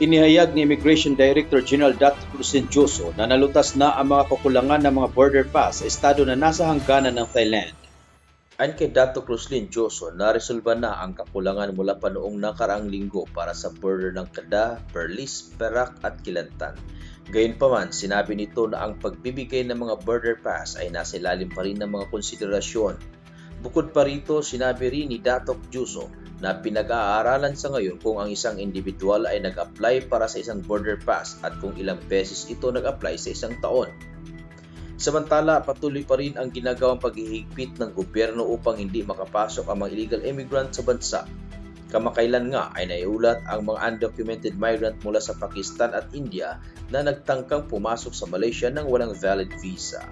Inihayag ni Immigration Director General Dr. Crucin Joso na nalutas na ang mga kakulangan ng mga border pass sa estado na nasa hangganan ng Thailand. Ayon kay Dr. Crucin Joso, naresolba na ang kakulangan mula pa noong nakaraang linggo para sa border ng Kedah, Perlis, Perak at Kelantan. Gayunpaman, sinabi nito na ang pagbibigay ng mga border pass ay nasa ilalim pa rin ng mga konsiderasyon. Bukod pa rito, sinabi rin ni Datok Juso na pinag-aaralan sa ngayon kung ang isang individual ay nag-apply para sa isang border pass at kung ilang beses ito nag-apply sa isang taon. Samantala, patuloy pa rin ang ginagawang paghihigpit ng gobyerno upang hindi makapasok ang mga illegal immigrant sa bansa. Kamakailan nga ay naiulat ang mga undocumented migrant mula sa Pakistan at India na nagtangkang pumasok sa Malaysia ng walang valid visa.